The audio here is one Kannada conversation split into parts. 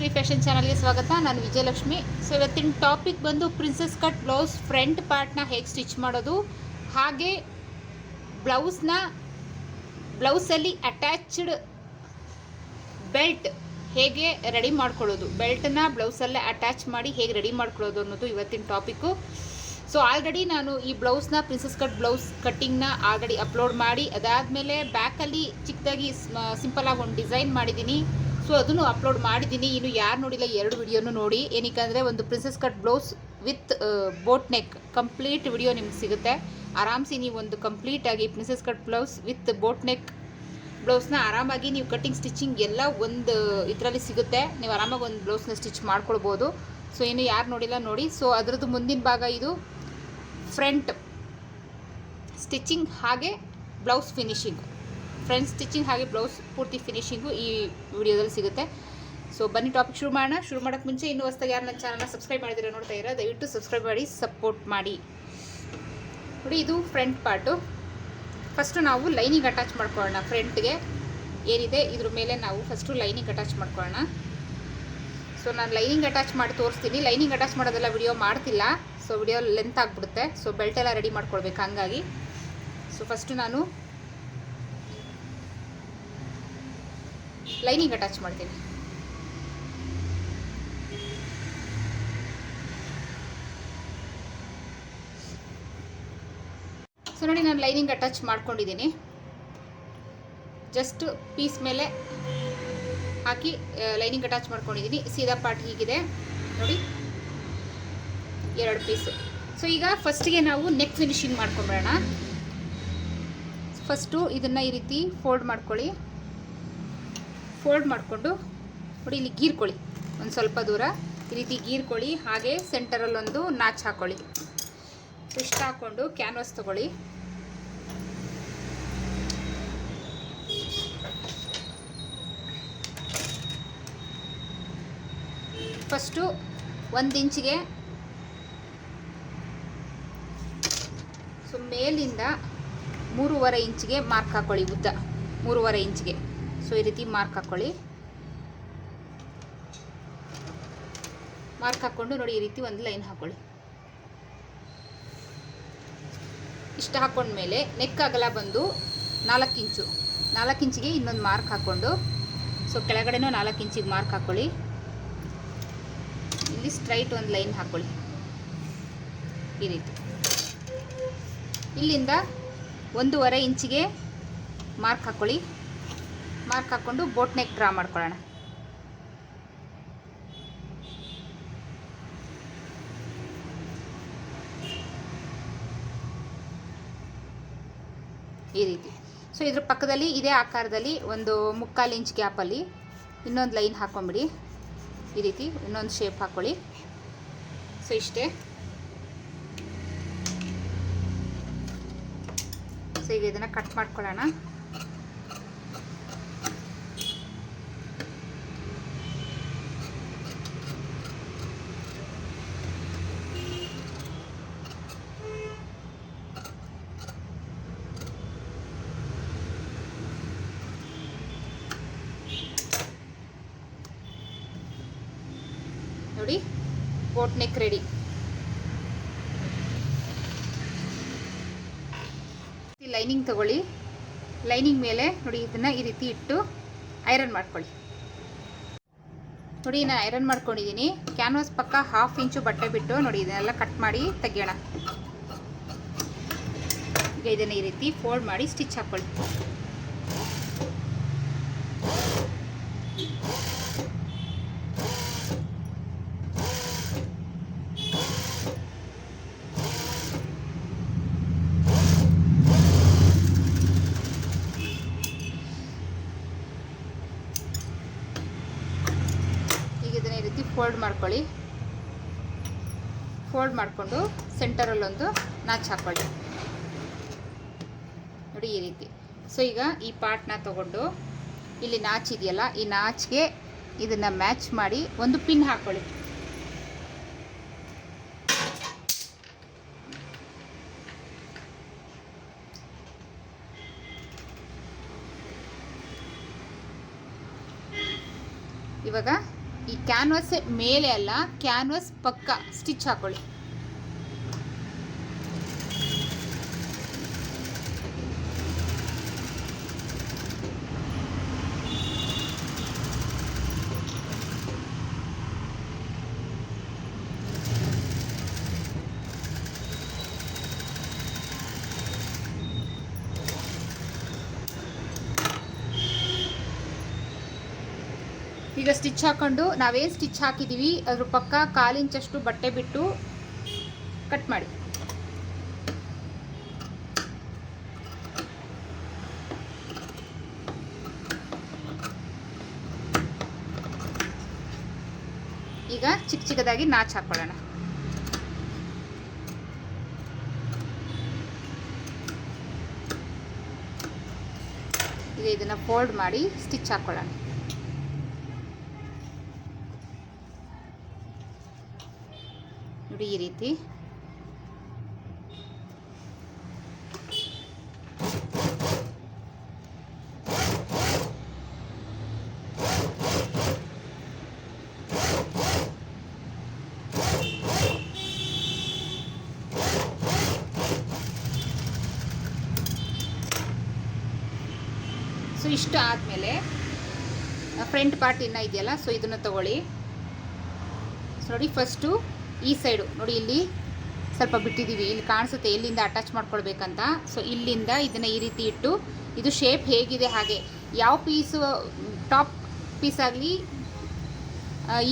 ಶ್ರೀ ಫ್ಯಾಷನ್ ಚಾನಲ್ಗೆ ಸ್ವಾಗತ. ನಾನು ವಿಜಯಲಕ್ಷ್ಮಿ. ಸೊ ಇವತ್ತಿನ ಟಾಪಿಕ್ ಬಂದು ಪ್ರಿನ್ಸಸ್ ಕಟ್ ಬ್ಲೌಸ್ ಫ್ರಂಟ್ ಪಾರ್ಟ್ನ ಹೇಗೆ ಸ್ಟಿಚ್ ಮಾಡೋದು, ಹಾಗೆ ಬ್ಲೌಸ್ನ ಬ್ಲೌಸಲ್ಲಿ ಅಟ್ಯಾಚ್ಡ್ ಬೆಲ್ಟ್ ಹೇಗೆ ರೆಡಿ ಮಾಡ್ಕೊಳ್ಳೋದು ಬೆಲ್ಟನ್ನ ಬ್ಲೌಸಲ್ಲೇ ಅಟ್ಯಾಚ್ ಮಾಡಿ ಹೇಗೆ ರೆಡಿ ಮಾಡ್ಕೊಳ್ಳೋದು ಅನ್ನೋದು ಇವತ್ತಿನ ಟಾಪಿಕ್ಕು ಸೊ ಆಲ್ರೆಡಿ ನಾನು ಈ ಬ್ಲೌಸ್ನ ಪ್ರಿನ್ಸಸ್ ಕಟ್ ಬ್ಲೌಸ್ ಕಟ್ಟಿಂಗ್ನ ಆಲ್ರೆಡಿ ಅಪ್ಲೋಡ್ ಮಾಡಿ, ಅದಾದಮೇಲೆ ಬ್ಯಾಕಲ್ಲಿ ಚಿಕ್ಕದಾಗಿ ಸಿಂಪಲ್ ಆಗಿ ಒಂದು ಡಿಸೈನ್ ಮಾಡಿದ್ದೀನಿ ಸೊ ಅದನ್ನು ಅಪ್ಲೋಡ್ ಮಾಡಿದ್ದೀನಿ. ಇನ್ನು ಯಾರು ನೋಡಿಲ್ಲ ಎರಡು ವಿಡಿಯೋನು ನೋಡಿ. ಏನಕ್ಕೆ ಒಂದು princess cut blouse with boat neck complete video ನಿಮ್ಗೆ ಸಿಗುತ್ತೆ. ಆರಾಮ್ಸಿ ನೀವು ಒಂದು ಕಂಪ್ಲೀಟಾಗಿ princess cut blouse with boat neck ಬ್ಲೌಸ್ನ ಆರಾಮಾಗಿ ನೀವು ಕಟ್ಟಿಂಗ್ ಸ್ಟಿಚಿಂಗ್ ಎಲ್ಲ ಒಂದು ಇದರಲ್ಲಿ ಸಿಗುತ್ತೆ. ನೀವು ಆರಾಮಾಗಿ ಒಂದು ಬ್ಲೌಸ್ನ ಸ್ಟಿಚ್ ಮಾಡ್ಕೊಳ್ಬೋದು. ಸೊ ಇನ್ನು ಯಾರು ನೋಡಿಲ್ಲ ನೋಡಿ. ಸೊ ಅದರದ್ದು ಮುಂದಿನ ಭಾಗ ಇದು ಫ್ರಂಟ್ ಸ್ಟಿಚಿಂಗ್ ಹಾಗೆ ಬ್ಲೌಸ್ ಫಿನಿಶಿಂಗ್ ಫ್ರಂಟ್ ಸ್ಟಿಚಿಂಗ್ ಹಾಗೆ ಬ್ಲೌಸ್ ಪೂರ್ತಿ ಫಿನಿಶಿಂಗು ಈ ವಿಡಿಯೋದಲ್ಲಿ ಸಿಗುತ್ತೆ. ಸೊ ಬನ್ನಿ ಟಾಪಿಕ್ ಶುರು ಮಾಡೋಣ. ಶುರು ಮಾಡೋಕ್ಕೆ ಮುಂಚೆ ಇನ್ನೂ ಹೊಸ್ದಾಗಿ ಯಾರು ನನ್ನ ಚಾನಲ್ನ ಸಬ್ಸ್ಕ್ರೈಬ್ ಮಾಡಿದ್ರೆ ನೋಡ್ತಾ ಇರೋ, ದಯವಿಟ್ಟು ಸಬ್ಸ್ಕ್ರೈಬ್ ಮಾಡಿ ಸಪೋರ್ಟ್ ಮಾಡಿ. ನೋಡಿ, ಇದು ಫ್ರಂಟ್ ಪಾರ್ಟು ಫಸ್ಟು ನಾವು ಲೈನಿಂಗ್ ಅಟ್ಯಾಚ್ ಮಾಡ್ಕೊಳ್ಳೋಣ ಫ್ರಂಟ್ಗೆ ಏನಿದೆ? ಇದ್ರ ಮೇಲೆ ನಾವು ಫಸ್ಟು ಲೈನಿಂಗ್ ಅಟ್ಯಾಚ್ ಮಾಡ್ಕೊಳ್ಳೋಣ. ಸೊ ನಾನು ಲೈನಿಂಗ್ ಅಟ್ಯಾಚ್ ಮಾಡಿ ತೋರಿಸ್ತೀನಿ. ಲೈನಿಂಗ್ ಅಟ್ಯಾಚ್ ಮಾಡೋದೆಲ್ಲ ವಿಡಿಯೋ ಮಾಡ್ತಿಲ್ಲ. ಸೊ ವಿಡಿಯೋ ಲೆಂತ್ ಆಗಿಬಿಡುತ್ತೆ. ಸೊ ಬೆಲ್ಟ್ ಎಲ್ಲ ರೆಡಿ ಮಾಡ್ಕೊಳ್ಬೇಕು, ಹಂಗಾಗಿ. ಸೊ ಫಸ್ಟು ನಾನು ಲೈನಿಂಗ್ ಅಟ್ಯಾಚ್ ಮಾಡ್ತೀನಿ. ಸೊ ನೋಡಿ ನಾನು ಲೈನಿಂಗ್ ಅಟ್ಯಾಚ್ ಮಾಡ್ಕೊಂಡಿದ್ದೀನಿ. ಜಸ್ಟ್ ಪೀಸ್ ಮೇಲೆ ಹಾಕಿ ಲೈನಿಂಗ್ ಅಟ್ಯಾಚ್ ಮಾಡ್ಕೊಂಡಿದ್ದೀನಿ. ಸೀದಾ ಪಾರ್ಟ್ ಹೀಗಿದೆ. ನೋಡಿ, ಎರಡು ಪೀಸು. ಸೊ ಈಗ ಫಸ್ಟಿಗೆ ನಾವು ನೆಕ್ ಫಿನಿಶಿಂಗ್ ಮಾಡ್ಕೊಂಬಿಡೋಣ ಫಸ್ಟು ಇದನ್ನು ಈ ರೀತಿ ಫೋಲ್ಡ್ ಮಾಡ್ಕೊಳ್ಳಿ. ಫೋಲ್ಡ್ ಮಾಡಿಕೊಂಡು ನೋಡಿ, ಇಲ್ಲಿ ಗೀರ್ಕೊಳ್ಳಿ ಒಂದು ಸ್ವಲ್ಪ ದೂರ. ಈ ರೀತಿ ಗೀರ್ಕೊಳ್ಳಿ ಹಾಗೆ ಸೆಂಟರಲ್ಲೊಂದು ನಾಚ್ ಹಾಕ್ಕೊಳ್ಳಿ ಇಷ್ಟ ಹಾಕ್ಕೊಂಡು ಕ್ಯಾನ್ವಾಸ್ ತೊಗೊಳ್ಳಿ. ಫಸ್ಟು ಒಂದು ಇಂಚಿಗೆ ಸೊ ಮೇಲಿಂದ ಮೂರುವರೆ ಇಂಚಿಗೆ ಮಾರ್ಕ್ ಹಾಕ್ಕೊಳ್ಳಿ ಉದ್ದ. ಮೂರುವರೆ ಇಂಚಿಗೆ. ಸೊ, ಈ ರೀತಿ ಮಾರ್ಕ್ ಹಾಕ್ಕೊಳ್ಳಿ ಮಾರ್ಕ್ ಹಾಕ್ಕೊಂಡು ನೋಡಿ, ಈ ರೀತಿ ಒಂದು ಲೈನ್ ಹಾಕ್ಕೊಳ್ಳಿ ಇಷ್ಟು ಹಾಕ್ಕೊಂಡ್ಮೇಲೆ ನೆಕ್ ಅಗಲ ಬಂದು ನಾಲ್ಕು ಇಂಚು. ನಾಲ್ಕು ಇಂಚಿಗೆ ಇನ್ನೊಂದು ಮಾರ್ಕ್ ಹಾಕ್ಕೊಂಡು ಸೊ, ಕೆಳಗಡೆನೂ ನಾಲ್ಕು ಇಂಚಿಗೆ ಮಾರ್ಕ್ ಹಾಕ್ಕೊಳ್ಳಿ ಇಲ್ಲಿ ಸ್ಟ್ರೈಟ್ ಒಂದು ಲೈನ್ ಹಾಕ್ಕೊಳ್ಳಿ ಈ ರೀತಿ. ಇಲ್ಲಿಂದ ಒಂದೂವರೆ ಇಂಚಿಗೆ ಮಾರ್ಕ್ ಹಾಕ್ಕೊಳ್ಳಿ ಮಾರ್ಕ್ ಹಾಕ್ಕೊಂಡು ಬೋಟ್ ನೆಕ್ ಡ್ರಾ ಮಾಡ್ಕೊಳ್ಳೋಣ. ಈ ರೀತಿ. ಸೊ ಇದ್ರ ಪಕ್ಕದಲ್ಲಿ ಇದೇ ಆಕಾರದಲ್ಲಿ ಒಂದು ಮುಕ್ಕಾಲು ಇಂಚ್ ಗ್ಯಾಪಲ್ಲಿ ಇನ್ನೊಂದು ಲೈನ್ ಹಾಕ್ಕೊಂಬಿಡಿ ಈ ರೀತಿ ಇನ್ನೊಂದು ಶೇಪ್ ಹಾಕ್ಕೊಳ್ಳಿ ಸೊ ಇಷ್ಟೇ. ಸೊ ಈಗ ಇದನ್ನು ಕಟ್ ಮಾಡ್ಕೊಳ್ಳೋಣ ನೋಡಿ ನೆಕ್ ರೆಡಿ. ಲೈನಿಂಗ್ ತಗೊಳ್ಳಿ. ಲೈನಿಂಗ್ ಮೇಲೆ ನೋಡಿ ಇದನ್ನ ಈ ರೀತಿ ಇಟ್ಟು ಐರನ್ ಮಾಡ್ಕೊಳ್ಳಿ. ನೋಡಿ ನಾನು ಐರನ್ ಮಾಡ್ಕೊಂಡಿದ್ದೀನಿ ಕ್ಯಾನ್ವಾಸ್ ಪಕ್ಕ ಹಾಫ್ ಇಂಚು ಬಟ್ಟೆ ಬಿಟ್ಟು ನೋಡಿ ಇದನ್ನೆಲ್ಲ ಕಟ್ ಮಾಡಿ ತೆಗಿಯೋಣ. ಈಗ ಇದನ್ನು ಈ ರೀತಿ ಫೋಲ್ಡ್ ಮಾಡಿ ಸ್ಟಿಚ್ ಹಾಕ್ಕೊಳ್ಳಿ ಈಗ ಇದನ್ನ ಈ ರೀತಿ ಫೋಲ್ಡ್ ಮಾಡ್ಕೊಳ್ಳಿ. ಫೋಲ್ಡ್ ಮಾಡಿಕೊಂಡು ಸೆಂಟರಲ್ಲೊಂದು ನಾಚ್ ಹಾಕ್ಕೊಳ್ಳಿ ನೋಡಿ ಈ ರೀತಿ. ಸೊ ಈಗ ಈ ಪಾರ್ಟ್ನ ತಗೊಂಡು ಇಲ್ಲಿ ನಾಚ್ ಇದೆಯಲ್ಲ, ಈ ನಾಚ್ಗೆ ಇದನ್ನು ಮ್ಯಾಚ್ ಮಾಡಿ ಒಂದು ಪಿನ್ ಹಾಕ್ಕೊಳ್ಳಿ ಇವಾಗ ಈ ಕ್ಯಾನ್ವಸ್ ಮೇಲೆ ಅಲ್ಲ ಕ್ಯಾನ್ವಸ್ ಪಕ್ಕ ಸ್ಟಿಚ್ ಹಾಕೊಳ್ಳಿ. ಈಗ ಸ್ಟಿಚ್ ಹಾಕೊಂಡು ನಾವೇನು ಸ್ಟಿಚ್ ಹಾಕಿದ್ದೀವಿ ಅದ್ರ ಪಕ್ಕ ಕಾಲಿಂಚಷ್ಟು ಬಟ್ಟೆ ಬಿಟ್ಟು ಕಟ್ ಮಾಡಿ. ಈಗ ಚಿಕ್ಕ ಚಿಕ್ಕದಾಗಿ ನಾಚ್ ಹಾಕೊಳ್ಳೋಣ. ಈಗ ಇದನ್ನು ಫೋಲ್ಡ್ ಮಾಡಿ ಸ್ಟಿಚ್ ಹಾಕೊಳ್ಳೋಣ ನೋಡಿ ಈ ರೀತಿ ಸೊ ಇಷ್ಟು ಆದಮೇಲೆ ಫ್ರಂಟ್ ಪಾರ್ಟ್ ಇನ್ನೂ ಇದೆಯಲ್ಲ ಸೊ ಇದನ್ನು ತಗೊಳ್ಳಿ. ಸೊ ನೋಡಿ ಫಸ್ಟು ಈ ಸೈಡು ನೋಡಿ ಇಲ್ಲಿ ಸ್ವಲ್ಪ ಬಿಟ್ಟಿದ್ದೀವಿ. ಇಲ್ಲಿ ಕಾಣಿಸುತ್ತೆ ಎಲ್ಲಿಂದ ಅಟ್ಯಾಚ್ ಮಾಡ್ಕೊಳ್ಬೇಕಂತ. ಸೊ ಇಲ್ಲಿಂದ ಇದನ್ನು ಈ ರೀತಿ ಇಟ್ಟು ಇದು ಶೇಪ್ ಹೇಗಿದೆ ಹಾಗೆ. ಯಾವ ಪೀಸು ಟಾಪ್ ಪೀಸ್ ಆಗಲಿ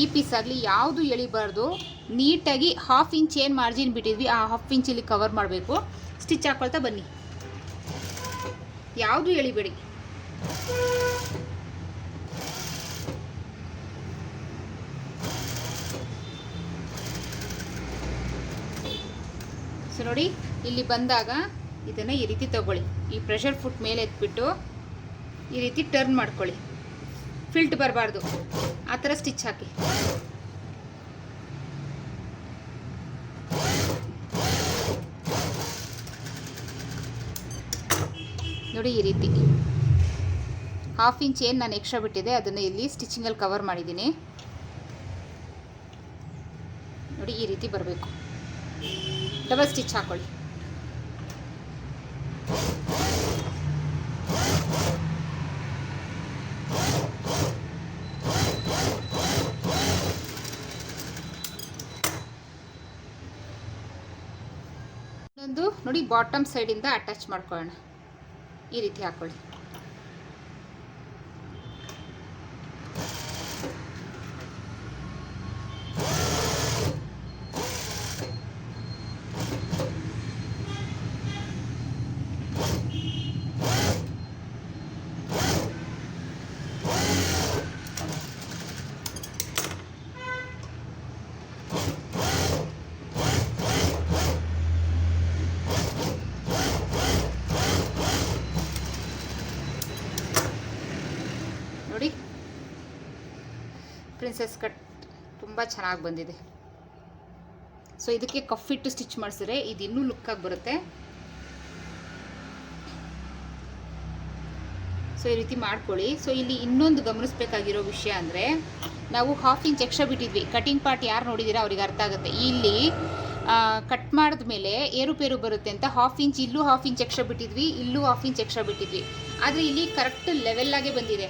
ಈ ಪೀಸ್ ಆಗಲಿ ಯಾವುದು ಎಳಿಬಾರ್ದು, ನೀಟಾಗಿ ಹಾಫ್ ಇಂಚ್ ಏನು ಮಾರ್ಜಿನ್ ಬಿಟ್ಟಿದ್ವಿ, ಆ ಹಾಫ್ ಇಂಚಲ್ಲಿ ಕವರ್ ಮಾಡಬೇಕು. ಸ್ಟಿಚ್ ಹಾಕ್ಕೊಳ್ತಾ ಬನ್ನಿ. ಯಾವುದು ಎಳಿಬೇಡಿ. ಸೊ ನೋಡಿ, ಇಲ್ಲಿ ಬಂದಾಗ ಇದನ್ನು ಈ ರೀತಿ ತಗೊಳ್ಳಿ. ಈ ಪ್ರೆಷರ್ ಫುಟ್ ಮೇಲೆ ಎತ್ಬಿಟ್ಟು ಈ ರೀತಿ ಟರ್ನ್ ಮಾಡ್ಕೊಳ್ಳಿ. ಫಿಲ್ಟ್ ಬರಬಾರ್ದು. ಆ ಥರ ಸ್ಟಿಚ್ ಹಾಕಿ. ನೋಡಿ ಈ ರೀತಿ. ಹಾಫ್ ಇಂಚ್ ಏನು ನಾನು ಎಕ್ಸ್ಟ್ರಾ ಬಿಟ್ಟಿದೆ, ಅದನ್ನು ಇಲ್ಲಿ ಸ್ಟಿಚಿಂಗಲ್ಲಿ ಕವರ್ ಮಾಡಿದ್ದೀನಿ. ನೋಡಿ ಈ ರೀತಿ ಬರಬೇಕು. ಡಬಲ್ ಸ್ಟಿಚ್ ಹಾಕೊಳ್ಳಿ. ಇನ್ನೊಂದು ನೋಡಿ ಬಾಟಮ್ ಸೈಡಿಂದ ಅಟ್ಯಾಚ್ ಮಾಡ್ಕೊಳ್ಳೋಣ. ಈ ರೀತಿ ಹಾಕೊಳ್ಳಿ ನೋಡಿ ಪ್ರಿನ್ಸೆಸ್ ಕಟ್ ತುಂಬ ಚೆನ್ನಾಗಿ ಬಂದಿದೆ. ಸೊ ಇದಕ್ಕೆ ಕಫಿಟ್ಟು ಸ್ಟಿಚ್ ಮಾಡಿಸಿದ್ರೆ ಇದು ಇನ್ನೂ ಲುಕ್ಕಾಗಿ ಬರುತ್ತೆ. ಸೊ ಈ ರೀತಿ ಮಾಡ್ಕೊಳ್ಳಿ. ಸೊ ಇಲ್ಲಿ ಇನ್ನೊಂದು ಗಮನಿಸಬೇಕಾಗಿರೋ ವಿಷಯ ಅಂದರೆ, ನಾವು ಹಾಫ್ ಇಂಚ್ ಎಕ್ಸ್ಟ್ರಾ ಬಿಟ್ಟಿದ್ವಿ. ಕಟಿಂಗ್ ಪಾರ್ಟ್ ಯಾರು ನೋಡಿದ್ದೀರಾ ಅವ್ರಿಗೆ ಅರ್ಥ ಆಗುತ್ತೆ. ಇಲ್ಲಿ ಕಟ್ ಮಾಡಿದ್ಮೇಲೆ ಏರುಪೇರು ಬರುತ್ತೆ ಅಂತ ಹಾಫ್ ಇಂಚ್ ಇಲ್ಲೂ ಹಾಫ್ ಇಂಚ್ ಎಕ್ಸ್ಟ್ರಾ ಬಿಟ್ಟಿದ್ವಿ, ಇಲ್ಲೂ ಹಾಫ್ ಇಂಚ್ ಎಕ್ಸ್ಟ್ರಾ ಬಿಟ್ಟಿದ್ವಿ. ಆದರೆ ಇಲ್ಲಿ ಕರೆಕ್ಟ್ ಲೆವೆಲ್ಲಾಗೆ ಬಂದಿದೆ.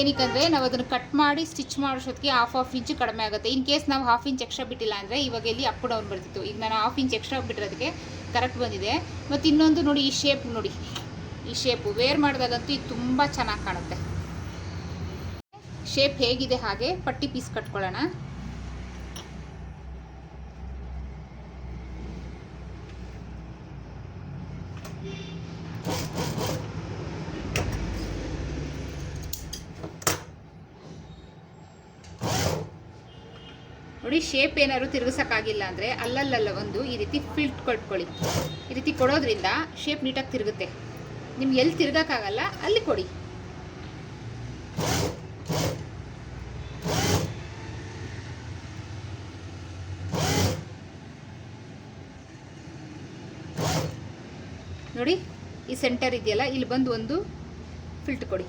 ಏನಕ್ಕಂದರೆ ನಾವು ಅದನ್ನು ಕಟ್ ಮಾಡಿ ಸ್ಟಿಚ್ ಮಾಡೋಷ್ಟೊತ್ತಿಗೆ ಹಾಫ್ ಹಾಫ್ ಇಂಚ್ ಕಡಿಮೆ ಆಗುತ್ತೆ. ಇನ್ ಕೇಸ್ ನಾವು ಹಾಫ್ ಇಂಚ್ ಎಕ್ಸ್ಟ್ರಾ ಬಿಟ್ಟಿಲ್ಲ ಅಂದರೆ ಇವಾಗ ಇಲ್ಲಿ ಅಪ್ ಡೌನ್ ಬರ್ತಿತ್ತು. ಈಗ ನಾನು ಹಾಫ್ ಇಂಚ್ ಎಕ್ಸ್ಟ್ರಾ ಬಿಟ್ಟಿರೋದಕ್ಕೆ ಕರೆಕ್ಟ್ ಬಂದಿದೆ. ಮತ್ತು ಇನ್ನೊಂದು ನೋಡಿ ಈ ಶೇಪ್ ನೋಡಿ. ಈ ಶೇಪು ವೇರ್ ಮಾಡಿದಾಗಂತೂ ಇದು ತುಂಬ ಚೆನ್ನಾಗಿ ಕಾಣುತ್ತೆ. ಶೇಪ್ ಹೇಗಿದೆ ಹಾಗೆ, ಪಟ್ಟಿ ಪೀಸ್ ಕಟ್ಕೊಳ್ಳೋಣ ನೋಡಿ ಶೇಪ್ ಏನಾದ್ರು ತಿರುಗಿಸೋಕ್ಕಾಗಿಲ್ಲ ಅಂದರೆ ಅಲ್ಲಲ್ಲಲ್ಲ ಒಂದು ಈ ರೀತಿ ಫಿಲ್ಟ್ ಕೊಟ್ಕೊಳ್ಳಿ. ಈ ರೀತಿ ಕೊಡೋದ್ರಿಂದ ಶೇಪ್ ನೀಟಾಗಿ ತಿರುಗುತ್ತೆ. ನಿಮ್ಗೆ ಎಲ್ಲಿ ತಿರ್ಗೋಕ್ಕಾಗಲ್ಲ, ಅಲ್ಲಿ ಕೊಡಿ. ನೋಡಿ, ಈ ಸೆಂಟರ್ ಇದೆಯಲ್ಲ, ಇಲ್ಲಿ ಬಂದು ಒಂದು ಫಿಲ್ಟ್ ಕೊಡಿ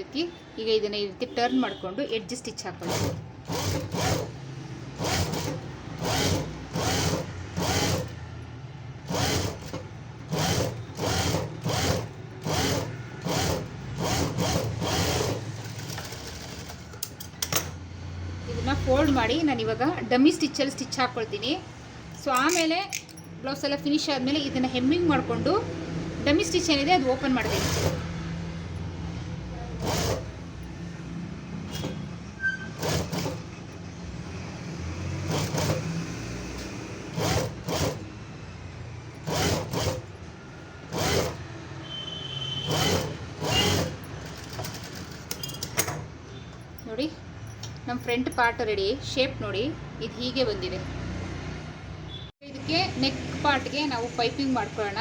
ರೀತಿ ಈಗ ಇದನ್ನು ಈ ರೀತಿ ಟರ್ನ್ ಮಾಡಿಕೊಂಡು ಎಡ್ಜ್ ಸ್ಟಿಚ್ ಹಾಕೊಳ್ಳಿ ಇದನ್ನು ಫೋಲ್ಡ್ ಮಾಡಿ ನಾನು ಇವಾಗ ಡಮ್ಮಿ ಸ್ಟಿಚ್ಚಲ್ಲಿ ಸ್ಟಿಚ್ ಹಾಕ್ಕೊಳ್ತೀನಿ ಸೊ ಆಮೇಲೆ ಬ್ಲೌಸ್ ಎಲ್ಲ ಫಿನಿಶ್ ಆದಮೇಲೆ ಇದನ್ನು ಹೆಮ್ಮಿಂಗ್ ಮಾಡಿಕೊಂಡು ಡಮ್ಮಿ ಸ್ಟಿಚ್ ಏನಿದೆ ಅದು ಓಪನ್ ಮಾಡ್ತೀನಿ ನೋಡಿ ನಮ್ಮ ಫ್ರಂಟ್ ಪಾರ್ಟ್ ರೆಡಿ ಶೇಪ್ ನೋಡಿ, ಇದು ಹೀಗೆ ಬಂದಿದೆ. ಇದಕ್ಕೆ ನೆಕ್ ಪಾರ್ಟ್ಗೆ ನಾವು ಪೈಪಿಂಗ್ ಮಾಡ್ಕೊಳ್ಳೋಣ.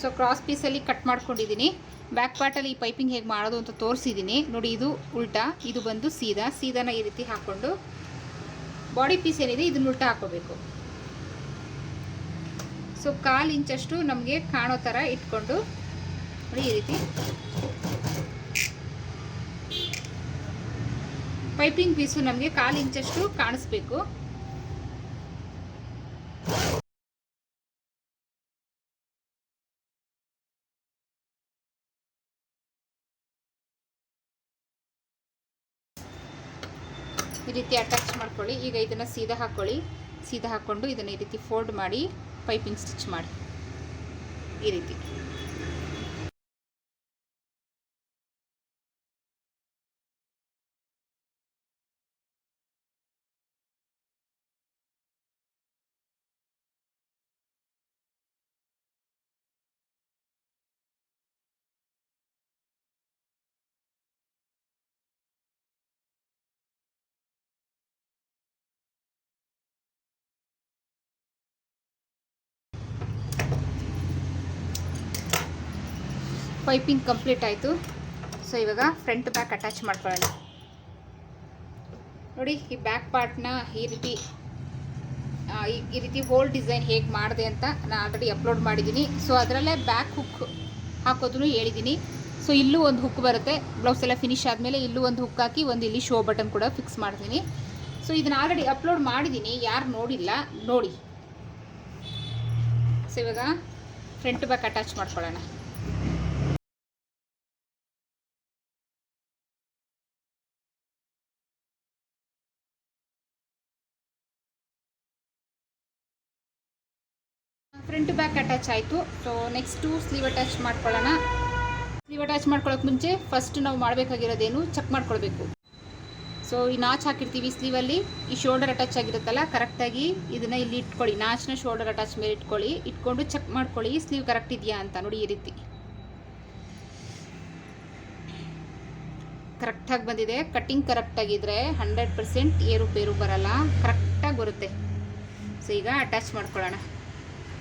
ಸೊ ಕ್ರಾಸ್ ಪೀಸಲ್ಲಿ ಕಟ್ ಮಾಡ್ಕೊಂಡಿದ್ದೀನಿ ಬ್ಯಾಕ್ ಪಾರ್ಟಲ್ಲಿ ಈ ಪೈಪಿಂಗ್ ಹೇಗೆ ಮಾಡೋದು ಅಂತ ತೋರಿಸಿದ್ದೀನಿ ನೋಡಿ, ಇದು ಉಲ್ಟಾ, ಇದು ಬಂದು ಸೀದಾ, ಸೀದಾನ ಈ ರೀತಿ ಹಾಕ್ಕೊಂಡು ಬಾಡಿ ಪೀಸ್ ಏನಿದೆ, ಇದನ್ನ ಉಲ್ಟಾ ಹಾಕೋಬೇಕು ಸೊ ಕಾಲು ಇಂಚಷ್ಟು ನಮಗೆ ಕಾಣೋ ಥರ ಇಟ್ಕೊಂಡು ನೋಡಿ ಈ ರೀತಿ. ಪೈಪಿಂಗ್ ಪೀಸು ನಮಗೆ ಕಾಲು ಇಂಚಷ್ಟು ಕಾಣಿಸ್ಬೇಕು. ಈ ರೀತಿ ಅಟ್ಯಾಚ್ ಮಾಡ್ಕೊಳ್ಳಿ. ಈಗ ಇದನ್ನು ಸೀದಾ ಹಾಕ್ಕೊಳ್ಳಿ ಸೀದಾ ಹಾಕ್ಕೊಂಡು ಇದನ್ನು ಈ ರೀತಿ ಫೋಲ್ಡ್ ಮಾಡಿ, ಪೈಪಿಂಗ್ ಸ್ಟಿಚ್ ಮಾಡಿ. ಈ ರೀತಿ. ಪೈಪಿಂಗ್ ಕಂಪ್ಲೀಟ್ ಆಯಿತು. ಸೊ ಇವಾಗ ಫ್ರಂಟ್ ಬ್ಯಾಕ್ ಅಟ್ಯಾಚ್ ಮಾಡ್ಕೊಳ್ಳೋಣ. ನೋಡಿ, ಈ ಬ್ಯಾಕ್ ಪಾರ್ಟ್ನ ಈ ರೀತಿ ಈ ರೀತಿ ಹೋಲ್ ಡಿಸೈನ್ ಹೇಗೆ ಮಾಡಿದೆ ಅಂತ ನಾನು ಆಲ್ರೆಡಿ ಅಪ್ಲೋಡ್ ಮಾಡಿದ್ದೀನಿ ಸೊ ಅದರಲ್ಲೇ ಬ್ಯಾಕ್ ಹುಕ್ ಹಾಕೋದನ್ನು ಹೇಳಿದ್ದೀನಿ ಸೊ ಇಲ್ಲೂ ಒಂದು ಹುಕ್ ಬರುತ್ತೆ. ಬ್ಲೌಸ್ ಎಲ್ಲ ಫಿನಿಶ್ ಆದಮೇಲೆ ಇಲ್ಲೂ ಒಂದು ಹುಕ್ ಹಾಕಿ ಒಂದು ಇಲ್ಲಿ ಶೋ ಬಟನ್ ಕೂಡ ಫಿಕ್ಸ್ ಮಾಡ್ತೀನಿ. ಸೊ ಇದನ್ನ ಆಲ್ರೆಡಿ ಅಪ್ಲೋಡ್ ಮಾಡಿದ್ದೀನಿ ಯಾರು ನೋಡಿಲ್ಲ, ನೋಡಿ. ಸೊ ಇವಾಗ ಫ್ರಂಟ್ ಬ್ಯಾಕ್ ಅಟ್ಯಾಚ್ ಮಾಡ್ಕೊಳ್ಳೋಣ. ಬ್ಯಾಕ್ ಅಟ್ಯಾಚ್ ಆಯಿತು. ಸೊ ನೆಕ್ಸ್ಟು ಸ್ಲೀವ್ ಅಟ್ಯಾಚ್ ಮಾಡ್ಕೊಳ್ಳೋಣ. ಸ್ಲೀವ್ ಅಟ್ಯಾಚ್ ಮಾಡ್ಕೊಳ್ಳೋಕೆ ಮುಂಚೆ ಫಸ್ಟ್ ನಾವು ಮಾಡಬೇಕಾಗಿರೋದೇನು ಚೆಕ್ ಮಾಡ್ಕೊಳ್ಬೇಕು. ಸೊ ಈ ನಾಚ್ ಹಾಕಿರ್ತೀವಿ ಸ್ಲೀವಲ್ಲಿ ಈ ಶೋಲ್ಡರ್ ಅಟ್ಯಾಚ್ ಆಗಿರುತ್ತಲ್ಲ ಕರೆಕ್ಟಾಗಿ ಇದನ್ನು ಇಲ್ಲಿ ಇಟ್ಕೊಳ್ಳಿ. ನಾಚ್ನ ಶೋಲ್ಡರ್ ಅಟ್ಯಾಚ್ ಮೇಲೆ ಇಟ್ಕೊಳ್ಳಿ. ಇಟ್ಕೊಂಡು ಚೆಕ್ ಮಾಡ್ಕೊಳ್ಳಿ ಸ್ಲೀವ್ ಕರೆಕ್ಟ್ ಇದೆಯಾ ಅಂತ ನೋಡಿ ಈ ರೀತಿ. ಕರೆಕ್ಟಾಗಿ ಬಂದಿದೆ. ಕಟ್ಟಿಂಗ್ ಕರೆಕ್ಟಾಗಿದ್ದರೆ ಹಂಡ್ರೆಡ್ ಪರ್ಸೆಂಟ್ ಏರುಪೇರು ಬರಲ್ಲ. ಕರೆಕ್ಟಾಗಿ ಬರುತ್ತೆ. ಸೊ ಈಗ ಅಟ್ಯಾಚ್ ಮಾಡ್ಕೊಳ್ಳೋಣ.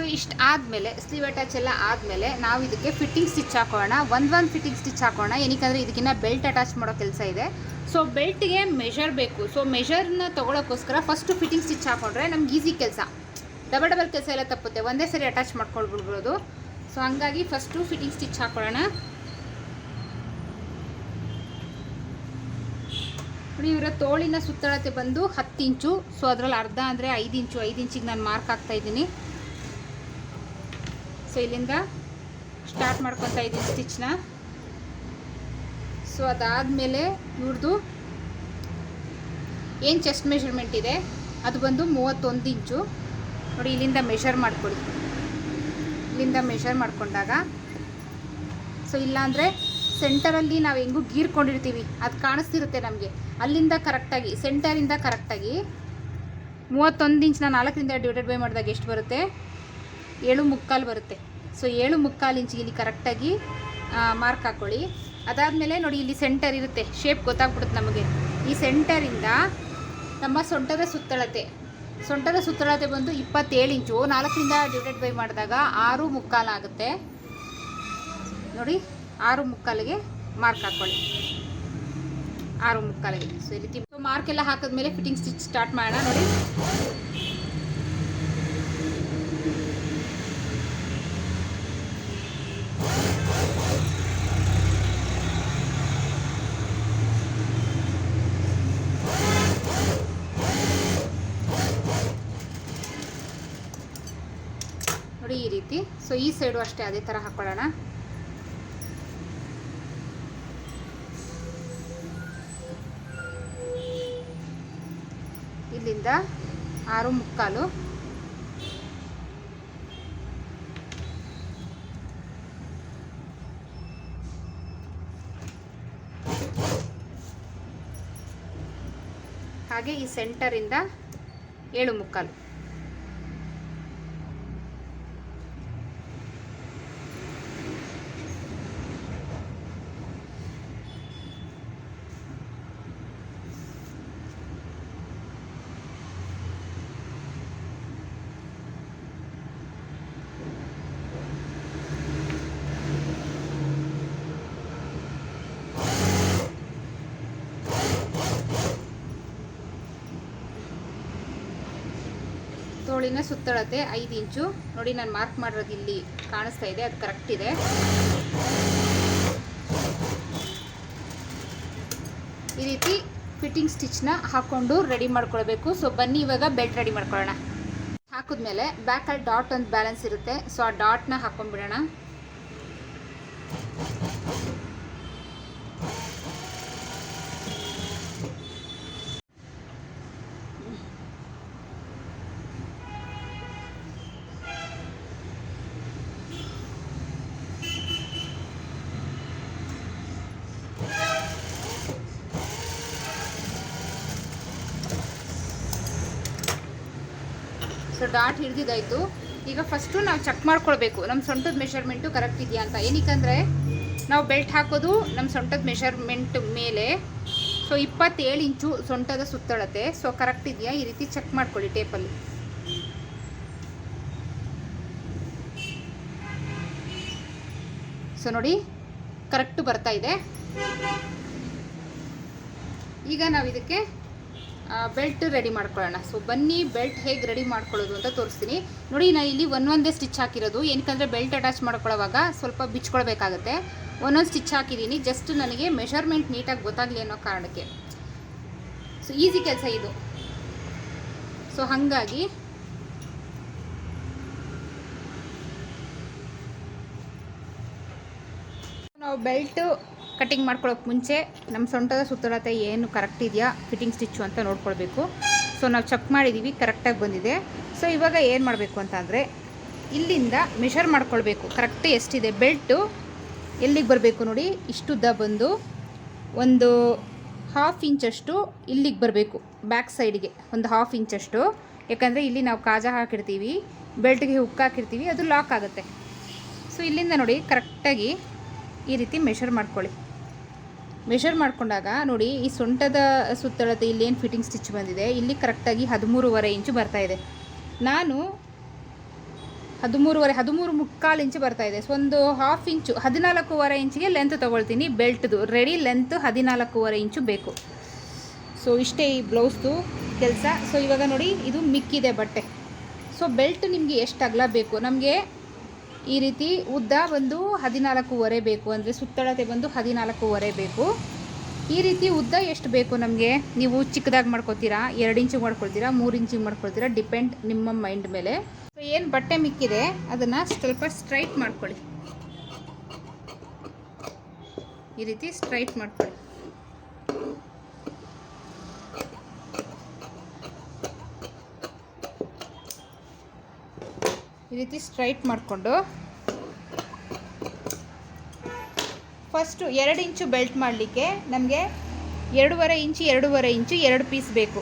ಸೊ ಇಷ್ಟು ಆದಮೇಲೆ ಸ್ಲೀವ್ ಅಟ್ಯಾಚ್ ಎಲ್ಲ ಆದಮೇಲೆ ನಾವು ಇದಕ್ಕೆ ಫಿಟ್ಟಿಂಗ್ ಸ್ಟಿಚ್ ಹಾಕೋಣ. ಒಂದು ಒಂದು ಫಿಟ್ಟಿಂಗ್ ಸ್ಟಿಚ್ ಹಾಕೋಣ. ಏನಕ್ಕಂದರೆ ಇದಕ್ಕಿನ್ನ ಬೆಲ್ಟ್ ಅಟ್ಯಾಚ್ ಮಾಡೋ ಕೆಲಸ ಇದೆ. ಸೊ ಬೆಲ್ಟ್ಗೆ ಮೆಷರ್ ಬೇಕು. ಸೊ ಮೆಷರ್ನ ತೊಗೊಳಕ್ಕೋಸ್ಕರ ಫಸ್ಟು ಫಿಟ್ಟಿಂಗ್ ಸ್ಟಿಚ್ ಹಾಕೊಂಡ್ರೆ ನಮ್ಗೆ ಈಸಿ ಕೆಲಸ. ಡಬಲ್ ಡಬಲ್ ಕೆಲಸ ಎಲ್ಲ ತಪ್ಪುತ್ತೆ. ಒಂದೇ ಸರಿ ಅಟ್ಯಾಚ್ ಮಾಡ್ಕೊಳ್ಬಿಡ್ಬೋದು. ಸೊ ಹಂಗಾಗಿ ಫಸ್ಟು ಫಿಟ್ಟಿಂಗ್ ಸ್ಟಿಚ್ ಹಾಕೊಳ್ಳೋಣ. ನೋಡಿ, ಇವರ ತೋಳಿನ ಸುತ್ತಳತೆ ಬಂದು ಹತ್ತು ಇಂಚು. ಸೊ ಅದರಲ್ಲಿ ಅರ್ಧ ಅಂದರೆ ಐದು ಇಂಚು. ಐದು ಇಂಚಿಗೆ ನಾನು ಮಾರ್ಕ್ ಹಾಕ್ತಾ ಇದ್ದೀನಿ. ಸೊ ಇಲ್ಲಿಂದ ಸ್ಟಾರ್ಟ್ ಮಾಡ್ಕೊತಾ ಇದ್ದೀನಿ ಸ್ಟಿಚ್ನ ಸೊ ಅದಾದಮೇಲೆ ಇವ್ರದ್ದು ಏನು ಚೆಸ್ಟ್ ಮೆಷರ್ಮೆಂಟ್ ಇದೆ? ಅದು ಬಂದು ಮೂವತ್ತೊಂದು ಇಂಚು. ನೋಡಿ, ಇಲ್ಲಿಂದ ಮೆಷರ್ ಮಾಡ್ಕೊಳ್ಳಿ ಇಲ್ಲಿಂದ ಮೆಷರ್ ಮಾಡಿಕೊಂಡಾಗ. ಸೊ ಇಲ್ಲಾಂದರೆ ಸೆಂಟರಲ್ಲಿ ನಾವು ಹೆಂಗೂ ಗೀರ್ಕೊಂಡಿರ್ತೀವಿ. ಅದು ಕಾಣಿಸ್ತಿರುತ್ತೆ ನಮಗೆ. ಅಲ್ಲಿಂದ ಕರೆಕ್ಟಾಗಿ ಸೆಂಟರಿಂದ ಕರೆಕ್ಟಾಗಿ ಮೂವತ್ತೊಂದು ಇಂಚ್ನ ನಾಲ್ಕರಿಂದ ಡಿವೈಡೆಡ್ ಬೈ ಮಾಡಿದಾಗ ಎಷ್ಟು ಬರುತ್ತೆ? ಏಳು ಮುಕ್ಕಾಲು ಬರುತ್ತೆ. ಸೊ ಏಳು ಮುಕ್ಕಾಲು ಇಂಚಿಗೆ ಇಲ್ಲಿ ಕರೆಕ್ಟಾಗಿ ಮಾರ್ಕ್ ಹಾಕ್ಕೊಳ್ಳಿ ಅದಾದಮೇಲೆ ನೋಡಿ, ಇಲ್ಲಿ ಸೆಂಟರ್ ಇರುತ್ತೆ. ಶೇಪ್ ಗೊತ್ತಾಗ್ಬಿಡುತ್ತೆ ನಮಗೆ. ಈ ಸೆಂಟರಿಂದ ನಮ್ಮ ಸೊಂಟದ ಸುತ್ತಳತೆ. ಸೊಂಟದ ಸುತ್ತಳತೆ ಬಂದು ಇಪ್ಪತ್ತೇಳು ಇಂಚು ನಾಲ್ಕರಿಂದ ಡಿವೈಡ್ ಬೈ ಮಾಡಿದಾಗ ಆರು ಮುಕ್ಕಾಲು ಆಗುತ್ತೆ. ನೋಡಿ, ಆರು ಮುಕ್ಕಾಲಿಗೆ ಮಾರ್ಕ್ ಹಾಕ್ಕೊಳ್ಳಿ ಆರು ಮುಕ್ಕಾಲಿಗೆ. ಸೊ ರೀತಿ ಮಾರ್ಕ್ ಎಲ್ಲ ಹಾಕಿದ್ಮೇಲೆ ಫಿಟ್ಟಿಂಗ್ ಸ್ಟಿಚ್ ಸ್ಟಾರ್ಟ್ ಮಾಡೋಣ. ನೋಡಿ ಈ ರೀತಿ ಸೊ ಈ ಸೈಡು ಅಷ್ಟೇ, ಅದೇ ಥರ ಹಾಕ್ಕೊಳ್ಳೋಣ ಇಲ್ಲಿಂದ ಆರು ಮುಕ್ಕಾಲು. ಹಾಗೆ ಈ ಸೆಂಟರಿಂದ ಏಳು ಮುಕ್ಕಾಲು. ತೋಳಿನ ಸುತ್ತಳತೆ ಐದು ಇಂಚು. ನೋಡಿ ನಾನು ಮಾರ್ಕ್ ಮಾಡಿರೋದು ಇಲ್ಲಿ ಕಾಣಿಸ್ತಾ ಇದೆ, ಅದು ಕರೆಕ್ಟ್ ಇದೆ. ಈ ರೀತಿ ಫಿಟ್ಟಿಂಗ್ ಸ್ಟಿಚ್ನ ಹಾಕ್ಕೊಂಡು ರೆಡಿ ಮಾಡ್ಕೊಳ್ಬೇಕು. ಸೊ ಬನ್ನಿ ಇವಾಗ ಬೆಲ್ಟ್ ರೆಡಿ ಮಾಡ್ಕೊಳ್ಳೋಣ. ಹಾಕಿದ್ಮೇಲೆ ಬ್ಯಾಕಲ್ಲಿ ಡಾಟ್ ಒಂದು ಬ್ಯಾಲೆನ್ಸ್ ಇರುತ್ತೆ. ಸೊ ಆ ಡಾಟ್ನ ಹಾಕೊಂಡ್ಬಿಡೋಣ. ಸೊ ಡಾಟ್ ಹಿಡಿದಿದ್ದಾಯಿತು. ಈಗ ಫಸ್ಟು ನಾವು ಚೆಕ್ ಮಾಡ್ಕೊಳ್ಬೇಕು. ನಮ್ಮ ಸೊಂಟದ ಮೆಷರ್ಮೆಂಟು ಕರೆಕ್ಟ್ ಇದೆಯಾ ಅಂತ. ಏನಕ್ಕಂದರೆ, ನಾವು ಬೆಲ್ಟ್ ಹಾಕೋದು ನಮ್ಮ ಸೊಂಟದ ಮೆಷರ್ಮೆಂಟ್ ಮೇಲೆ. ಸೊ ಇಪ್ಪತ್ತೇಳು ಇಂಚು ಸೊಂಟದ ಸುತ್ತಳತೆ. ಸೊ ಕರೆಕ್ಟ್ ಇದೆಯಾ? ಈ ರೀತಿ ಚೆಕ್ ಮಾಡ್ಕೊಳ್ಳಿ ಟೇಪಲ್ಲಿ ಸೊ ನೋಡಿ ಕರೆಕ್ಟು ಬರ್ತಾ ಇದೆ. ಈಗ ನಾವು ಇದಕ್ಕೆ ಬೆಲ್ಟ್ ರೆಡಿ ಮಾಡ್ಕೊಳ್ಳೋಣ. ಸೊ ಬನ್ನಿ, ಬೆಲ್ಟ್ ಹೇಗೆ ರೆಡಿ ಮಾಡ್ಕೊಳ್ಳೋದು ಅಂತ ತೋರಿಸ್ತೀನಿ. ನೋಡಿ ನಾನು ಇಲ್ಲಿ ಒಂದೊಂದೇ ಸ್ಟಿಚ್ ಹಾಕಿರೋದು. ಏನಕ್ಕಂದರೆ ಬೆಲ್ಟ್ ಅಟ್ಯಾಚ್ ಮಾಡ್ಕೊಳ್ಳೋವಾಗ ಸ್ವಲ್ಪ ಬಿಚ್ಕೊಳ್ಬೇಕಾಗತ್ತೆ. ಒಂದೊಂದು ಸ್ಟಿಚ್ ಹಾಕಿದ್ದೀನಿ. ಜಸ್ಟ್ ನನಗೆ ಮೆಷರ್ಮೆಂಟ್ ನೀಟಾಗಿ ಗೊತ್ತಾಗಲಿ ಅನ್ನೋ ಕಾರಣಕ್ಕೆ. ಸೊ ಈಸಿ ಕೆಲಸ ಇದು. ಸೊ ಹಾಗಾಗಿ ನಾವು ಬೆಲ್ಟು ಕಟಿಂಗ್ ಮಾಡ್ಕೊಳ್ಳೋಕೆ ಮುಂಚೆ ನಮ್ಮ ಸೊಂಟದ ಸುತ್ತಳತೆ ಏನು ಕರೆಕ್ಟ್ ಇದೆಯಾ? ಫಿಟ್ಟಿಂಗ್ ಸ್ಟಿಚ್ಚು ಅಂತ ನೋಡ್ಕೊಳ್ಬೇಕು. ಸೊ ನಾವು ಚೆಕ್ ಮಾಡಿದ್ದೀವಿ ಕರೆಕ್ಟಾಗಿ ಬಂದಿದೆ. ಸೊ ಇವಾಗ ಏನು ಮಾಡಬೇಕು ಅಂತಂದರೆ ಇಲ್ಲಿಂದ ಮೆಷರ್ ಮಾಡ್ಕೊಳ್ಬೇಕು. ಕರೆಕ್ಟ್ ಎಷ್ಟಿದೆ? ಬೆಲ್ಟು ಎಲ್ಲಿಗೆ ಬರಬೇಕು ನೋಡಿ? ಇಷ್ಟುದ್ದ ಬಂದು ಒಂದು ಹಾಫ್ ಇಂಚಷ್ಟು ಇಲ್ಲಿಗೆ ಬರಬೇಕು ಬ್ಯಾಕ್ ಸೈಡ್ಗೆ ಒಂದು ಹಾಫ್ ಇಂಚಷ್ಟು ಯಾಕಂದರೆ ಇಲ್ಲಿ ನಾವು ಕಾಜ ಹಾಕಿರ್ತೀವಿ ಬೆಲ್ಟ್ಗೆ ಹುಕ್ ಹಾಕಿರ್ತೀವಿ, ಅದು ಲಾಕ್ ಆಗುತ್ತೆ. ಸೊ ಇಲ್ಲಿಂದ ನೋಡಿ ಕರೆಕ್ಟಾಗಿ ಈ ರೀತಿ ಮೆಷರ್ ಮಾಡ್ಕೊಳ್ಳಿ. ಮೆಷರ್ ಮಾಡಿಕೊಂಡಾಗ ನೋಡಿ ಈ ಸೊಂಟದ ಸುತ್ತಳತೆ ಇಲ್ಲಿ ಏನು ಫಿಟ್ಟಿಂಗ್ ಸ್ಟಿಚ್ ಬಂದಿದೆ. ಇಲ್ಲಿ ಕರೆಕ್ಟಾಗಿ ಹದಿಮೂರುವರೆ ಇಂಚು ಬರ್ತಾ ಇದೆ. ನಾನು ಹದಿಮೂರುವರೆ, ಹದಿಮೂರು ಮುಕ್ಕಾಲು ಇಂಚು ಬರ್ತಾ ಇದೆ. ಸೊ ಒಂದು ಹಾಫ್ ಇಂಚು ಹದಿನಾಲ್ಕೂವರೆ ಇಂಚಿಗೆ ಲೆಂತ್ ತೊಗೊಳ್ತೀನಿ. ಬೆಲ್ಟ್ದು ರೆಡಿ ಲೆಂತ್ ಹದಿನಾಲ್ಕೂವರೆ ಇಂಚು ಬೇಕು. ಸೊ ಇಷ್ಟೇ ಈ ಬ್ಲೌಸ್ದು ಕೆಲಸ. ಸೊ ಇವಾಗ ನೋಡಿ ಇದು ಮಿಕ್ಕಿದೆ ಬಟ್ಟೆ. ಸೊ ಬೆಲ್ಟ್ ನಿಮಗೆ ಎಷ್ಟು ಅಗಲ ಬೇಕು? ನಮಗೆ ಈ ರೀತಿ ಉದ್ದ ಬಂದು ಹದಿನಾಲ್ಕೂವರೆ ಬೇಕು ಅಂದರೆ ಸುತ್ತಳತೆ ಬಂದು ಹದಿನಾಲ್ಕೂವರೆ ಬೇಕು. ಈ ರೀತಿ ಉದ್ದ ಎಷ್ಟು ಬೇಕು ನಮಗೆ? ನೀವು ಚಿಕ್ಕದಾಗಿ ಮಾಡ್ಕೊತೀರಾ, ಎರಡು ಇಂಚಿಗೆ ಮಾಡ್ಕೊಳ್ತೀರಾ, ಮೂರು ಇಂಚಿಗೆ ಮಾಡ್ಕೊಳ್ತೀರಾ? ಡಿಪೆಂಡ್ ನಿಮ್ಮ ಮೈಂಡ್ ಮೇಲೆ. ಸೊ ಏನು ಬಟ್ಟೆ ಮಿಕ್ಕಿದೆ, ಅದನ್ನು ಸ್ವಲ್ಪ ಸ್ಟ್ರೈಟ್ ಮಾಡ್ಕೊಳ್ಳಿ. ಈ ರೀತಿ ಸ್ಟ್ರೈಟ್ ಮಾಡ್ಕೊಳ್ಳಿ. ರೀತಿ ಸ್ಟ್ರೈಟ್ ಮಾಡಿಕೊಂಡು ಫಸ್ಟು ಎರಡು ಇಂಚು ಬೆಲ್ಟ್ ಮಾಡಲಿಕ್ಕೆ ನಮಗೆ ಎರಡೂವರೆ ಇಂಚು ಎರಡೂವರೆ ಇಂಚು ಎರಡು ಪೀಸ್ ಬೇಕು.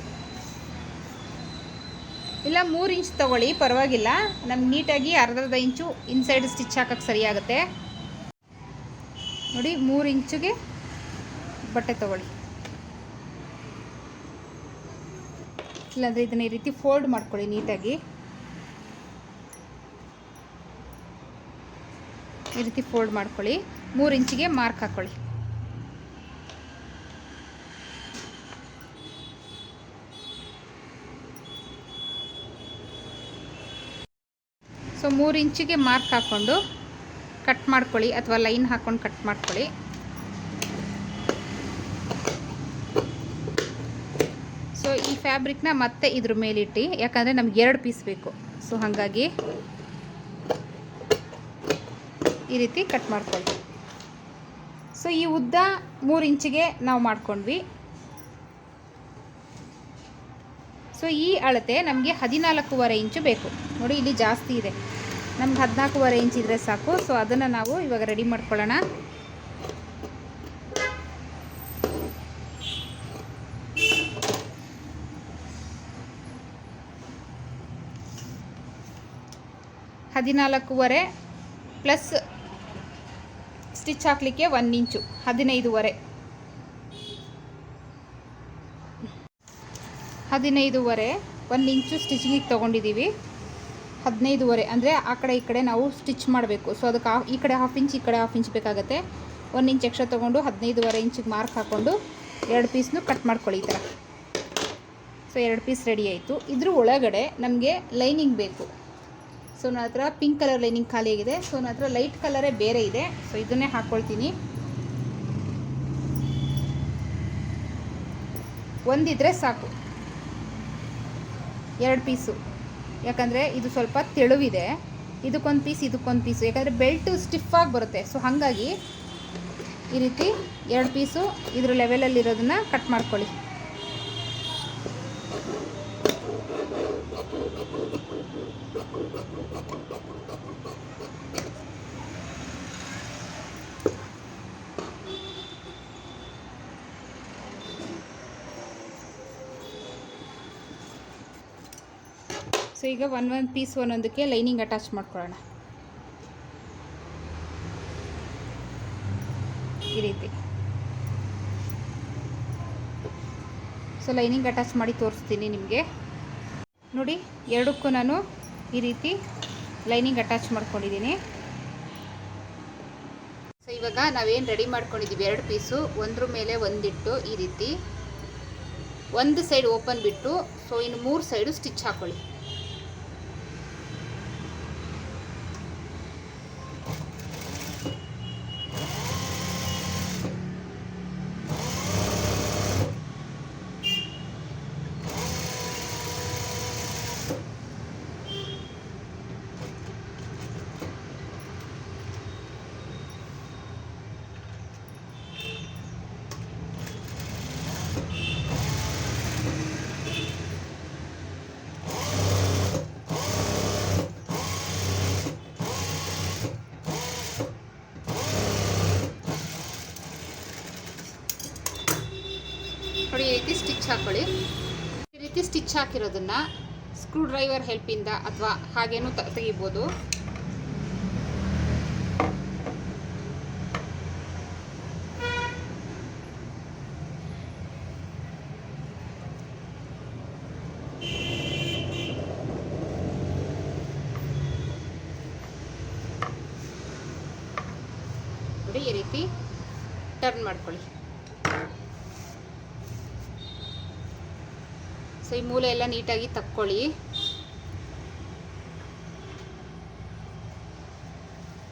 ಇಲ್ಲ, ಮೂರು ಇಂಚ್ ತೊಗೊಳ್ಳಿ, ಪರವಾಗಿಲ್ಲ. ನಮ್ಗೆ ನೀಟಾಗಿ ಅರ್ಧರ್ಧ ಇಂಚು ಇನ್ಸೈಡ್ ಸ್ಟಿಚ್ ಹಾಕೋಕ್ಕೆ ಸರಿಯಾಗುತ್ತೆ. ನೋಡಿ, ಮೂರು ಇಂಚಿಗೆ ಬಟ್ಟೆ ತೊಗೊಳ್ಳಿ. ಇಲ್ಲಾಂದರೆ ಇದನ್ನ ಈ ರೀತಿ ಫೋಲ್ಡ್ ಮಾಡ್ಕೊಳ್ಳಿ ನೀಟಾಗಿ. ಈ ರೀತಿ ಫೋಲ್ಡ್ ಮಾಡ್ಕೊಳ್ಳಿ. ಮೂರು ಇಂಚಿಗೆ ಮಾರ್ಕ್ ಹಾಕ್ಕೊಳ್ಳಿ ಸೊ ಮೂರು ಇಂಚಿಗೆ ಮಾರ್ಕ್ ಹಾಕ್ಕೊಂಡು ಕಟ್ ಮಾಡ್ಕೊಳ್ಳಿ ಅಥವಾ ಲೈನ್ ಹಾಕ್ಕೊಂಡು ಕಟ್ ಮಾಡ್ಕೊಳ್ಳಿ. ಸೊ ಈ ಫ್ಯಾಬ್ರಿಕ್ನ ಮತ್ತೆ ಇದ್ರ ಮೇಲಿಟ್ಟು. ಯಾಕಂದರೆ ನಮ್ಗೆ ಎರಡು ಪೀಸ್ ಬೇಕು. ಸೊ ಹಾಗಾಗಿ ಈ ರೀತಿ ಕಟ್ ಮಾಡ್ಕೊಳ್ಳಿ ಸೊ ಈ ಉದ್ದ ಮೂರು ಇಂಚಿಗೆ ನಾವು ಮಾಡ್ಕೊಂಡ್ವಿ. ಸೊ ಈ ಅಳತೆ ನಮಗೆ ಹದಿನಾಲ್ಕೂವರೆ ಇಂಚು ಬೇಕು. ನೋಡಿ, ಇಲ್ಲಿ ಜಾಸ್ತಿ ಇದೆ. ನಮ್ಗೆ ಹದಿನಾಲ್ಕೂವರೆ ಇಂಚ್ ಇದ್ರೆ ಸಾಕು. ಸೊ ಅದನ್ನು ನಾವು ಇವಾಗ ರೆಡಿ ಮಾಡ್ಕೊಳ್ಳೋಣ. ಹದಿನಾಲ್ಕೂವರೆ ಪ್ಲಸ್ ಸ್ಟಿಚ್ ಹಾಕಲಿಕ್ಕೆ ಒಂದು ಇಂಚು, ಹದಿನೈದುವರೆ. ಹದಿನೈದುವರೆ, ಒಂದು ಇಂಚು ಸ್ಟಿಚಿಂಗಿಗೆ ತೊಗೊಂಡಿದ್ದೀವಿ ಹದಿನೈದುವರೆ ಅಂದರೆ ಆ ಕಡೆ ಈ ಕಡೆ ನಾವು ಸ್ಟಿಚ್ ಮಾಡಬೇಕು. ಸೊ ಅದಕ್ಕೆ ಈ ಕಡೆ ಹಾಫ್ ಇಂಚ್ ಈ ಕಡೆ ಹಾಫ್ ಇಂಚ್ ಬೇಕಾಗುತ್ತೆ. ಒಂದು ಇಂಚ್ ಎಕ್ಸ್ಟ್ರಾ ತೊಗೊಂಡು ಹದಿನೈದುವರೆ ಇಂಚಿಗೆ ಮಾರ್ಕ್ ಹಾಕ್ಕೊಂಡು ಎರಡು ಪೀಸ್ನು ಕಟ್ ಮಾಡ್ಕೊಳ್ಳಿ ಈ ಥರ ಸೊ ಎರಡು ಪೀಸ್ ರೆಡಿ ಆಯಿತು. ಇದ್ರ ಒಳಗಡೆ ನಮಗೆ ಲೈನಿಂಗ್ ಬೇಕು. ಸೊ ನನ್ನ ಹತ್ರ ಪಿಂಕ್ ಕಲರ್ ಲೈನಿಂಗ್ ಖಾಲಿಯಾಗಿದೆ ಸೊ ನನ್ನ ಹತ್ರ ಲೈಟ್ ಕಲರೇ ಬೇರೆ ಇದೆ. ಸೊ ಇದನ್ನೇ ಹಾಕ್ಕೊಳ್ತೀನಿ ಒಂದಿದ್ರೆ ಸಾಕು. ಎರಡು ಪೀಸು ಯಾಕಂದರೆ ಇದು ಸ್ವಲ್ಪ ತೆಳುವಿದೆ. ಇದಕ್ಕೊಂದು ಪೀಸ್ ಇದಕ್ಕೊಂದು ಪೀಸು ಯಾಕಂದರೆ ಬೆಲ್ಟು ಸ್ಟಿಫಾಗಿ ಬರುತ್ತೆ. ಸೊ ಹಾಗಾಗಿ ಈ ರೀತಿ ಎರಡು ಪೀಸು ಇದ್ರ ಲೆವೆಲಲ್ಲಿರೋದನ್ನ ಕಟ್ ಮಾಡ್ಕೊಳ್ಳಿ. ಈಗ ಒನ್ ಒಂದು ಪೀಸ್ ಒಂದೊಂದಕ್ಕೆ ಲೈನಿಂಗ್ ಅಟ್ಯಾಚ್ ಮಾಡ್ಕೊಳ್ಳೋಣ. ಈ ರೀತಿ. ಸೊ ಲೈನಿಂಗ್ ಅಟ್ಯಾಚ್ ಮಾಡಿ ತೋರಿಸ್ತೀನಿ ನಿಮಗೆ. ನೋಡಿ, ಎರಡಕ್ಕೂ ನಾನು ಈ ರೀತಿ ಲೈನಿಂಗ್ ಅಟ್ಯಾಚ್ ಮಾಡ್ಕೊಂಡಿದ್ದೀನಿ. ಸೊ ಇವಾಗ ನಾವೇನು ರೆಡಿ ಮಾಡ್ಕೊಂಡಿದ್ದೀವಿ? ಎರಡು ಪೀಸು ಒಂದ್ರ ಮೇಲೆ ಒಂದಿಟ್ಟು ಈ ರೀತಿ. ಒಂದು ಸೈಡ್ ಓಪನ್ ಬಿಟ್ಟು ಸೊ ಇನ್ನು ಮೂರು ಸೈಡು ಸ್ಟಿಚ್ ಹಾಕೊಳ್ಳಿ ನೋಡಿ ಈ ರೀತಿ ಸ್ಟಿಚ್ ಹಾಕೊಳ್ಳಿ ಈ ರೀತಿ ಸ್ಟಿಚ್ ಹಾಕಿರೋದನ್ನ ಸ್ಕ್ರೂ ಡ್ರೈವರ್ ಹೆಲ್ಪಿಂದ ಅಥವಾ ಹಾಗೇನೂ ತೆಗಿಬೋದು. ಈ ರೀತಿ ಟರ್ನ್ ಮಾಡ್ಕೊಳ್ಳಿ. ಸೊ ಈ ಮೂಲೆ ಎಲ್ಲ ನೀಟಾಗಿ ತಕ್ಕೊಳ್ಳಿ.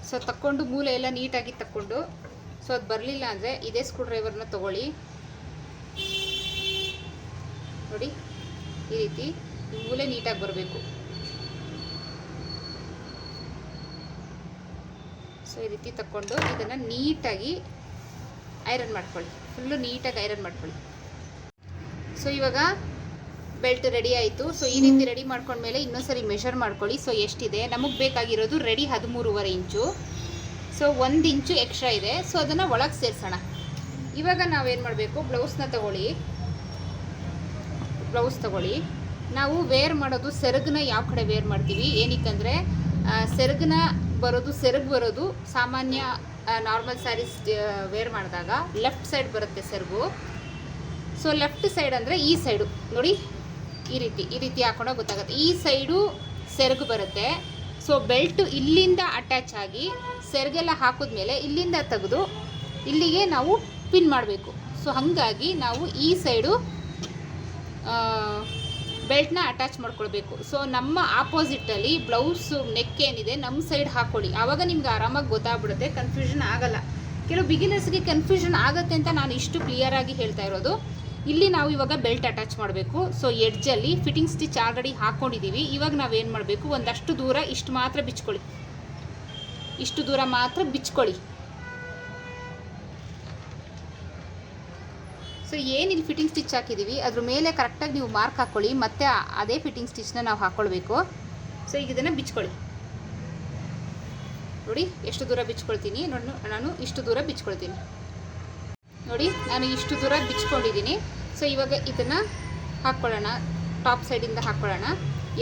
ಸೊ ತಕ್ಕೊಂಡು ಮೂಲೆ ಎಲ್ಲ ನೀಟಾಗಿ ತಕ್ಕೊಂಡು, ಸೊ ಅದು ಬರಲಿಲ್ಲ ಅಂದರೆ ಇದೇ ಸ್ಕ್ರೂ ಡ್ರೈವರ್ನ ತಗೊಳ್ಳಿ. ನೋಡಿ, ಈ ರೀತಿ ಈ ಮೂಲೆ ನೀಟಾಗಿ ಬರಬೇಕು. ಸೊ ಈ ರೀತಿ ತಕ್ಕೊಂಡು ಇದನ್ನು ನೀಟಾಗಿ ಐರನ್ ಮಾಡ್ಕೊಳ್ಳಿ. ಫುಲ್ಲು ನೀಟಾಗಿ ಐರನ್ ಮಾಡ್ಕೊಳ್ಳಿ. ಸೊ ಇವಾಗ ಬೆಲ್ಟ್ ರೆಡಿ ಆಯಿತು. ಸೊ ಈ ರೀತಿ ರೆಡಿ ಮಾಡ್ಕೊಂಡ್ಮೇಲೆ ಇನ್ನೊಂದ್ಸರಿ ಮೆಷರ್ ಮಾಡ್ಕೊಳ್ಳಿ. ಸೊ ಎಷ್ಟಿದೆ? ನಮಗೆ ಬೇಕಾಗಿರೋದು ರೆಡಿ ಹದಿಮೂರುವರೆ ಇಂಚು. ಸೊ ಒಂದು ಇಂಚು ಎಕ್ಸ್ಟ್ರಾ ಇದೆ. ಸೊ ಅದನ್ನು ಒಳಗೆ ಸೇರಿಸೋಣ. ಇವಾಗ ನಾವೇನು ಮಾಡಬೇಕು? ಬ್ಲೌಸ್ನ ತಗೊಳ್ಳಿ. ಬ್ಲೌಸ್ ತಗೊಳ್ಳಿ. ನಾವು ವೇರ್ ಮಾಡೋದು ಸೆರಗನ್ನ ಯಾವ ಕಡೆ ವೇರ್ ಮಾಡ್ತೀವಿ? ಏನಕ್ಕಂದರೆ ಸೆರಗನ್ನ ಬರೋದು, ಸೆರಗು ಬರೋದು ಸಾಮಾನ್ಯ ನಾರ್ಮಲ್ ಸ್ಯಾರೀಸ್ ವೇರ್ ಮಾಡಿದಾಗ. ಲೆಫ್ಟ್ ಸೈಡ್ ಬರುತ್ತೆ ಸೆರಗು. ಸೊ ಲೆಫ್ಟ್ ಸೈಡ್ ಅಂದರೆ ಈ ಸೈಡು ನೋಡಿ ಈ ರೀತಿ ಈ ರೀತಿ ಹಾಕೊಂಡಾಗ ಗೊತ್ತಾಗುತ್ತೆ. ಈ ಸೈಡು ಸೆರಗು ಬರುತ್ತೆ. ಸೊ ಬೆಲ್ಟು ಇಲ್ಲಿಂದ ಅಟ್ಯಾಚ್ ಆಗಿ ಸೆರಗೆಲ್ಲ ಹಾಕಿದ್ಮೇಲೆ ಇಲ್ಲಿಂದ ತೆಗೆದು ಇಲ್ಲಿಗೆ ನಾವು ಪಿನ್ ಮಾಡಬೇಕು. ಸೊ ಹಾಗಾಗಿ ನಾವು ಈ ಸೈಡು ಬೆಲ್ಟ್ನ ಅಟ್ಯಾಚ್ ಮಾಡ್ಕೊಳ್ಬೇಕು. ಸೊ ನಮ್ಮ ಆಪೋಸಿಟಲ್ಲಿ ಬ್ಲೌಸು ನೆಕ್ ಏನಿದೆ, ನಮ್ಮ ಸೈಡ್ ಹಾಕ್ಕೊಳ್ಳಿ ಆವಾಗ ನಿಮ್ಗೆ ಆರಾಮಾಗಿ ಗೊತ್ತಾಗ್ಬಿಡುತ್ತೆ. ಕನ್ಫ್ಯೂಷನ್ ಆಗಲ್ಲ. ಕೆಲವು ಬಿಗಿನರ್ಸ್ಗೆ ಕನ್ಫ್ಯೂಷನ್ ಆಗುತ್ತೆ ಅಂತ ನಾನು ಇಷ್ಟು ಕ್ಲಿಯರಾಗಿ ಹೇಳ್ತಾ ಇರೋದು. ಇಲ್ಲಿ ನಾವು ಇವಾಗ ಬೆಲ್ಟ್ ಅಟ್ಯಾಚ್ ಮಾಡಬೇಕು. ಸೊ ಎಡ್ಜಲ್ಲಿ ಫಿಟ್ಟಿಂಗ್ ಸ್ಟಿಚ್ ಆಲ್ರೆಡಿ ಹಾಕ್ಕೊಂಡಿದ್ದೀವಿ ಇವಾಗ ನಾವೇನು ಮಾಡಬೇಕು? ಒಂದಷ್ಟು ದೂರ ಇಷ್ಟು ಮಾತ್ರ ಬಿಚ್ಕೊಳ್ಳಿ. ಇಷ್ಟು ದೂರ ಮಾತ್ರ ಬಿಚ್ಕೊಳ್ಳಿ. ಸೊ ಏನು ಇಲ್ಲಿ ಫಿಟ್ಟಿಂಗ್ ಸ್ಟಿಚ್ ಹಾಕಿದ್ದೀವಿ ಅದ್ರ ಮೇಲೆ ಕರೆಕ್ಟಾಗಿ ನೀವು ಮಾರ್ಕ್ ಹಾಕ್ಕೊಳ್ಳಿ ಮತ್ತೆ ಅದೇ ಫಿಟ್ಟಿಂಗ್ ಸ್ಟಿಚ್ನ ನಾವು ಹಾಕ್ಕೊಳ್ಬೇಕು ಸೊ ಈಗ ಇದನ್ನು ಬಿಚ್ಕೊಳ್ಳಿ. ನೋಡಿ, ಎಷ್ಟು ದೂರ ಬಿಚ್ಕೊಳ್ತೀನಿ. ನಾನು ಇಷ್ಟು ದೂರ ಬಿಚ್ಕೊಳ್ತೀನಿ. ನೋಡಿ, ನಾನು ಇಷ್ಟು ದೂರ ಬಿಚ್ಕೊಂಡಿದ್ದೀನಿ ಸೊ ಇವಾಗ ಇದನ್ನು ಹಾಕ್ಕೊಳ್ಳೋಣ. ಟಾಪ್ ಸೈಡಿಂದ ಹಾಕ್ಕೊಳ್ಳೋಣ.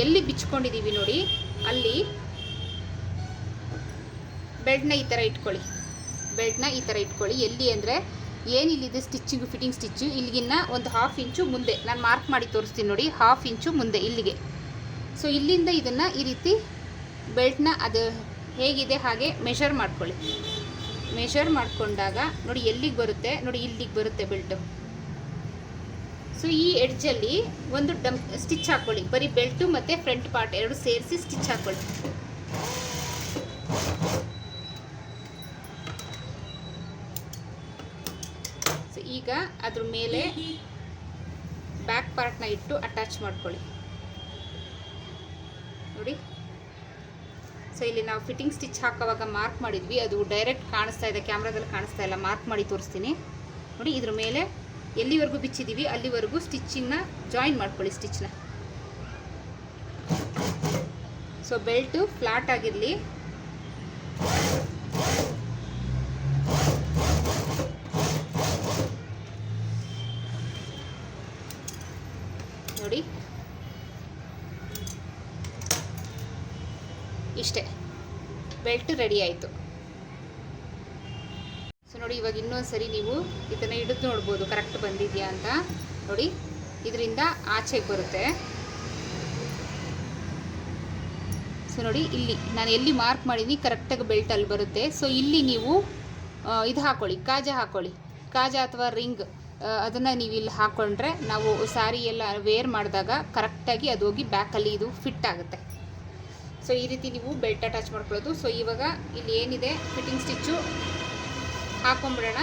ಎಲ್ಲಿ ಬಿಚ್ಕೊಂಡಿದ್ದೀವಿ ನೋಡಿ, ಅಲ್ಲಿ ಬೆಡ್ನ ಈ ಥರ ಇಟ್ಕೊಳ್ಳಿ. ಬೆಡ್ನ ಈ ಥರ ಇಟ್ಕೊಳ್ಳಿ. ಎಲ್ಲಿ ಅಂದರೆ ಏನಿಲ್ಲಿದೆ ಸ್ಟಿಚ್ಚಿಂಗು ಫಿಟ್ಟಿಂಗ್ ಸ್ಟಿಚ್ಚು ಇಲ್ಲಿಗಿನ್ನ ಒಂದು ಹಾಫ್ ಇಂಚು ಮುಂದೆ. ನಾನು ಮಾರ್ಕ್ ಮಾಡಿ ತೋರಿಸ್ತೀನಿ ನೋಡಿ ಹಾಫ್ ಇಂಚು ಮುಂದೆ, ಇಲ್ಲಿಗೆ. ಸೊ ಇಲ್ಲಿಂದ ಇದನ್ನು ಈ ರೀತಿ ಬೆಲ್ಟ್ನ ಅದು ಹೇಗಿದೆ ಹಾಗೆ ಮೆಷರ್ ಮಾಡ್ಕೊಳ್ಳಿ. ಮೆಷರ್ ಮಾಡಿಕೊಂಡಾಗ ನೋಡಿ ಎಲ್ಲಿಗೆ ಬರುತ್ತೆ? ನೋಡಿ ಇಲ್ಲಿಗೆ ಬರುತ್ತೆ ಬೆಲ್ಟು. ಸೊ ಈ ಎಡ್ಜಲ್ಲಿ ಒಂದು ಡಮ್ ಸ್ಟಿಚ್ ಹಾಕ್ಕೊಳ್ಳಿ ಬರೀ ಬೆಲ್ಟು ಮತ್ತು ಫ್ರಂಟ್ ಪಾರ್ಟ್ ಎರಡು ಸೇರಿಸಿ ಸ್ಟಿಚ್ ಹಾಕ್ಕೊಳ್ಳಿ ಸೊ ಈಗ ಅದ್ರ ಮೇಲೆ ಬ್ಯಾಕ್ ಪಾರ್ಟ್ನ ಇಟ್ಟು ಅಟ್ಯಾಚ್ ಮಾಡ್ಕೊಳ್ಳಿ. ನೋಡಿ. ಸೊ ಇಲ್ಲಿ ನಾವು ಫಿಟ್ಟಿಂಗ್ ಸ್ಟಿಚ್ ಹಾಕೋವಾಗ ಮಾರ್ಕ್ ಮಾಡಿದ್ವಿ. ಅದು ಡೈರೆಕ್ಟ್ ಕಾಣಿಸ್ತಾ ಇದೆ ಕ್ಯಾಮ್ರಾದಲ್ಲಿ ಕಾಣಿಸ್ತಾ ಇಲ್ಲ. ಮಾರ್ಕ್ ಮಾಡಿ ತೋರಿಸ್ತೀನಿ. ನೋಡಿ, ಇದ್ರ ಮೇಲೆ ಎಲ್ಲಿವರೆಗೂ ಬಿಚ್ಚಿದ್ದೀವಿ, ಅಲ್ಲಿವರೆಗೂ ಸ್ಟಿಚ್ಚಿಂಗ್ನ ಜಾಯಿನ್ ಮಾಡ್ಕೊಳ್ಳಿ ಸ್ಟಿಚ್ನ ಸೊ ಬೆಲ್ಟು ಫ್ಲಾಟ್ ಆಗಿರಲಿ. ನೋಡಿ. ಇಷ್ಟೇ. ಬೆಲ್ಟ್ ರೆಡಿ ಆಯಿತು. ನೋಡಿ, ಇವಾಗ ಇನ್ನೊಂದು ಸರಿ ನೀವು ಇದನ್ನು ಹಿಡಿದು ನೋಡ್ಬೋದು. ಕರೆಕ್ಟ್ ಬಂದಿದೆಯಾ ಅಂತ. ನೋಡಿ, ಇದರಿಂದ ಆಚೆಗೆ ಬರುತ್ತೆ. ಸೊ ನೋಡಿ, ಇಲ್ಲಿ ನಾನು ಎಲ್ಲಿ ಮಾರ್ಕ್ ಮಾಡೀನಿ ಕರೆಕ್ಟಾಗಿ ಬೆಲ್ಟ್ ಅಲ್ಲಿ ಬರುತ್ತೆ. ಸೊ ಇಲ್ಲಿ ನೀವು ಇದು ಹಾಕೊಳ್ಳಿ, ಕಾಜ ಹಾಕೊಳ್ಳಿ. ಕಾಜ ಅಥವಾ ರಿಂಗ್ ಅದನ್ನು ನೀವು ಇಲ್ಲಿ ಹಾಕ್ಕೊಂಡ್ರೆ ನಾವು ಸಾರಿ ಎಲ್ಲ ವೇರ್ ಮಾಡಿದಾಗ ಕರೆಕ್ಟಾಗಿ ಅದು ಹೋಗಿ ಬ್ಯಾಕಲ್ಲಿ ಇದು ಫಿಟ್ ಆಗುತ್ತೆ. ಸೊ ಈ ರೀತಿ ನೀವು ಬೆಲ್ಟ್ ಅಟ್ಯಾಚ್ ಮಾಡ್ಕೊಳ್ಳೋದು. ಸೊ ಇವಾಗ ಇಲ್ಲಿ ಏನಿದೆ ಫಿಟ್ಟಿಂಗ್ ಸ್ಟಿಚ್ಚು ಹಾಕೊಂಡ್ಬಿಡೋಣ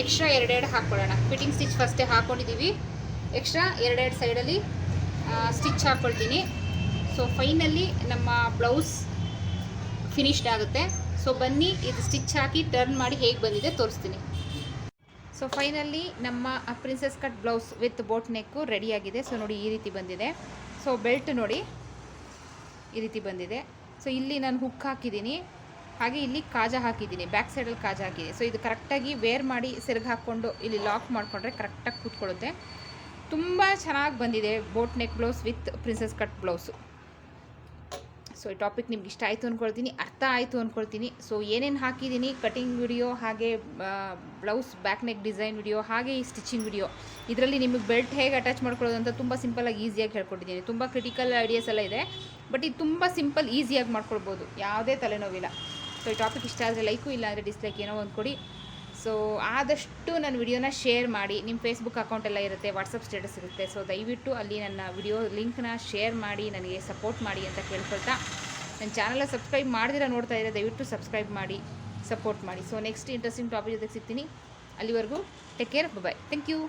ಎಕ್ಸ್ಟ್ರಾ ಎರಡೆರಡು ಹಾಕ್ಕೊಳ್ಳೋಣ ಫಿಟ್ಟಿಂಗ್ ಸ್ಟಿಚ್ ಫಸ್ಟೇ ಹಾಕ್ಕೊಂಡಿದ್ದೀವಿ ಎಕ್ಸ್ಟ್ರಾ ಎರಡೆರಡು ಸೈಡಲ್ಲಿ ಸ್ಟಿಚ್ ಹಾಕ್ಕೊಳ್ತೀನಿ ಸೊ ಫೈನಲಿ ನಮ್ಮ ಬ್ಲೌಸ್ ಫಿನಿಶ್ಡ್ ಆಗುತ್ತೆ. ಸೊ ಬನ್ನಿ, ಇದು ಸ್ಟಿಚ್ ಹಾಕಿ ಟರ್ನ್ ಮಾಡಿ ಹೇಗೆ ಬಂದಿದೆ ತೋರಿಸ್ತೀನಿ. ಸೊ ಫೈನಲ್ಲಿ ನಮ್ಮ princess cut blouse with boat neck ರೆಡಿಯಾಗಿದೆ ಸೊ ನೋಡಿ ಈ ರೀತಿ ಬಂದಿದೆ. ಸೊ ಬೆಲ್ಟ್ ನೋಡಿ ಈ ರೀತಿ ಬಂದಿದೆ. ಸೊ ಇಲ್ಲಿ ನಾನು ಹುಕ್ ಹಾಕಿದ್ದೀನಿ. ಹಾಗೆ ಇಲ್ಲಿ ಕಾಜ ಹಾಕಿದ್ದೀನಿ ಬ್ಯಾಕ್ ಸೈಡಲ್ಲಿ ಕಾಜ ಹಾಕಿದ್ದೀನಿ. ಸೊ ಇದು ಕರೆಕ್ಟಾಗಿ ವೇರ್ ಮಾಡಿ ಸೆರಗು ಹಾಕ್ಕೊಂಡು ಇಲ್ಲಿ ಲಾಕ್ ಮಾಡಿಕೊಂಡ್ರೆ ಕರೆಕ್ಟಾಗಿ ಕೂತ್ಕೊಳ್ಳುತ್ತೆ. ತುಂಬ ಚೆನ್ನಾಗಿ ಬಂದಿದೆ boat neck blouse with princess cut blouse so ಈ ಟಾಪಿಕ್ ನಿಮ್ಗೆ ಇಷ್ಟ ಆಯಿತು ಅಂದ್ಕೊಳ್ತೀನಿ ಅರ್ಥ ಆಯಿತು ಅಂದ್ಕೊಳ್ತೀನಿ ಸೊ ಏನೇನು ಹಾಕಿದ್ದೀನಿ ಕಟಿಂಗ್ ವಿಡಿಯೋ ಹಾಗೆ blouse back neck design video ಹಾಗೆ ಈ ಸ್ಟಿಚಿಂಗ್ ವಿಡಿಯೋ ಇದರಲ್ಲಿ ನಿಮಗೆ ಬೆಲ್ಟ್ ಹೇಗೆ ಅಟ್ಯಾಚ್ ಮಾಡ್ಕೊಳ್ಳೋದು ಅಂತ ತುಂಬ ಸಿಂಪಲಾಗಿ ಈಸಿಯಾಗಿ ಹೇಳ್ಕೊಟ್ಟಿದ್ದೀನಿ. ತುಂಬ ಕ್ರಿಟಿಕಲ್ ಐಡಿಯಾಸ್ ಎಲ್ಲ ಇದೆ ಬಟ್ ಇದು ತುಂಬ ಸಿಂಪಲ್ ಈಸಿಯಾಗಿ ಮಾಡ್ಕೊಳ್ಬೋದು. ಯಾವುದೇ ತಲೆನೋವಿಲ್ಲ. ಸೊ ಈ ಟಾಪಿಕ್ ಇಷ್ಟ ಆದರೆ ಲೈಕು ಇಲ್ಲ ಅಂದರೆ ಡಿಸ್ಲೈಕ್ ಏನೋ ಒಂದು ಕೊಡಿ. ಸೊ ಆದಷ್ಟು ನನ್ನ ವಿಡಿಯೋನ ಶೇರ್ ಮಾಡಿ. ನಿಮ್ಮ ಫೇಸ್ಬುಕ್ ಅಕೌಂಟ್ ಎಲ್ಲ ಇರುತ್ತೆ ವಾಟ್ಸಪ್ ಸ್ಟೇಟಸ್ ಇರುತ್ತೆ. ಸೊ ದಯವಿಟ್ಟು ಅಲ್ಲಿ ನನ್ನ ವಿಡಿಯೋ ಲಿಂಕ್ನ ಶೇರ್ ಮಾಡಿ, ನನಗೆ ಸಪೋರ್ಟ್ ಮಾಡಿ ಅಂತ ಕೇಳ್ಕೊಳ್ತಾ. ನನ್ನ ಚಾನಲ್ನ ಸಬ್ಸ್ಕ್ರೈಬ್ ಮಾಡಿದಿರ ನೋಡ್ತಾ ಇದ್ದರೆ ದಯವಿಟ್ಟು ಸಬ್ಸ್ಕ್ರೈಬ್ ಮಾಡಿ ಸಪೋರ್ಟ್ ಮಾಡಿ. ಸೊ ನೆಕ್ಸ್ಟ್ ಇಂಟ್ರೆಸ್ಟಿಂಗ್ ಟಾಪಿಕ್ ಜೊತೆಗೆ ಸಿಗ್ತೀನಿ. ಅಲ್ಲಿವರೆಗೂ take care bye thank you